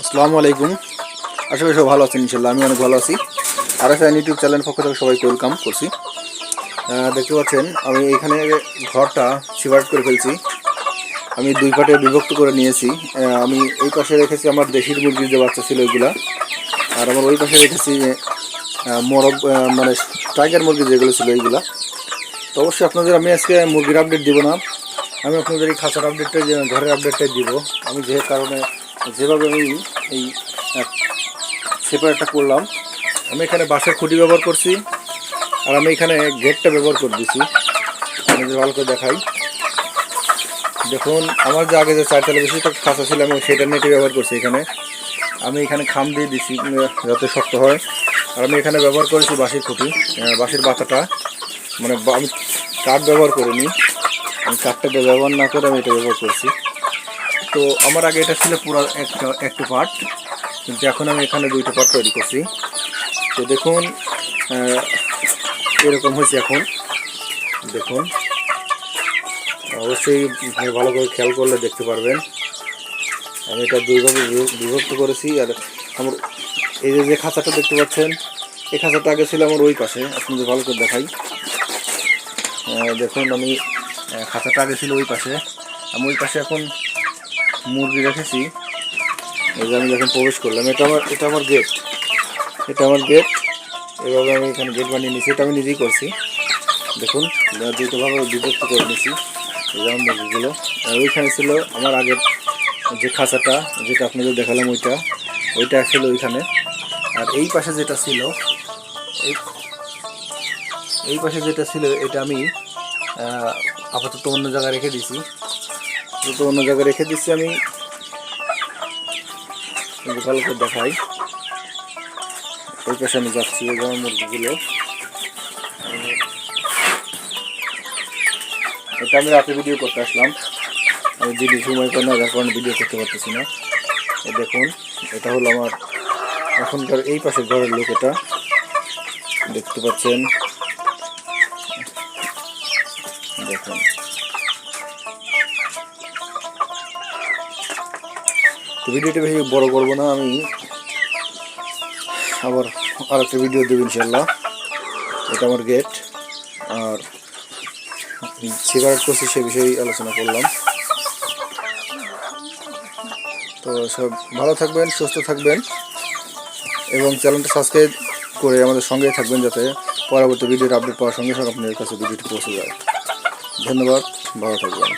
আসসালামু আলাইকুম। আশা করি সব ভালো আছেন ইনশাল্লাহ আমি অনেক ভালো আছি। আর একটা ইউটিউব চ্যানেল পক্ষ থেকে সবাইকে ওয়েলকাম করছি। দেখতে পাচ্ছেন আমি এখানে ঘরটা সিভার্ট করে ফেলছি। আমি দুই পাটে বিভক্ত করে নিয়েছি। আমি এই পাশে রেখেছি আমার দেশির মুরগির যে বাচ্চা ছিল ওইগুলা আর আমার ওই পাশে রেখেছি আহ, মানে টাইগার মুরগি যেগুলো ছিল এইগুলা তো অবশ্যই আপনাদের আমি আজকে মুরগির আপডেট দিব না। আমি আপনাদের এই খাঁচার আপডেটটা ঘরের আপডেটটাই দিব। আমি যে কারণে যেভাবে আমি এই সেপারেটটা করলাম, আমি এখানে বাঁশের খুঁটি ব্যবহার করছি, আর আমি এখানে গেটটা ব্যবহার করে দিছি আমি ভালো করে দেখাই। দেখুন, আমার যে আগে যে চারতলা বেশি খাঁচা ছিল, আমি সেটা নেটে ব্যবহার করছি এখানে। আমি এখানে খাম দিয়ে দিছি যাতে শক্ত হয়। আর আমি এখানে ব্যবহার করেছি বাঁশের খুঁটি বাঁশের বাতাটা। মানে আমি কাঠ ব্যবহার করিনি। আমি কাঠটা ব্যবহার না করে আমি এটা ব্যবহার করছি। তো আমার আগে এটা ছিল পুরো একটা একটা পার্ট কিন্তু এখন আমি এখানে দুইটা পার্ট তৈরি করছি। তো দেখুন এরকম হয়েছে এখন। দেখুন, অবশ্যই ভালো করে খেয়াল করলে দেখতে পারবেন। আমি এটা দুইভাবে বিভ- বিভক্ত করেছি, আর আমার এই যে খাঁচাটা দেখতে পাচ্ছেন, এই খাঁচাটা আগে ছিল আমার ওই পাশে। আপনাদের ভালো করে দেখাই। দেখুন, আমি খাঁচাটা আগে ছিল ওই পাশে। আমি ওই পাশে এখন মুরগি রেখেছি। এই যে আমি যখন প্রবেশ করলাম, এটা আমার এটা আমার গেট এটা আমার গেট এভাবে আমি এখানে গেট বানিয়ে নিয়েছি। এটা আমি নিজেই করছি। দেখুন দুটোভাবে বিভক্ত করে নিয়েছি আমার মুরগিগুলো। আর ওইখানে ছিল আমার আগের যে খাঁচাটা, যেটা আপনাদের দেখালাম ওইটা। ওইটা ছিল ওইখানে। আর এই পাশে যেটা ছিল, এই পাশে যেটা ছিল, এটা আমি আপাতত অন্য জায়গায় রেখে দিয়েছি। তো অন্য জায়গায় রেখে দিচ্ছি আমি। করে দেখাই। ওই পাশে আমি যাচ্ছি মুরগিগুলো এটা আমি রাতে ভিডিও করতে আসলাম। আমি দিদি সময় করে না কারণে ভিডিও করতে পারতেছি না। দেখুন, এটা হলো আমার এখনকার এই পাশের ঘরের লোক এটা। দেখতে পাচ্ছেন? দেখুন। ভিডিওটা বেশি বড় করব না, আমি আবার আর একটা ভিডিও দেবো ইনশাল্লাহ এটা আমার গেট আর সিগারেট করছি সে বিষয়ে আলোচনা করলাম। তো সব ভালো থাকবেন, সুস্থ থাকবেন এবং চ্যানেলটা সাবস্ক্রাইব করে আমাদের সঙ্গেই থাকবেন যাতে পরবর্তী ভিডিওর আপডেট পাওয়ার সঙ্গে সঙ্গে আপনার কাছে ভিডিওটি পৌঁছে যায়। ধন্যবাদ, ভালো থাকবেন।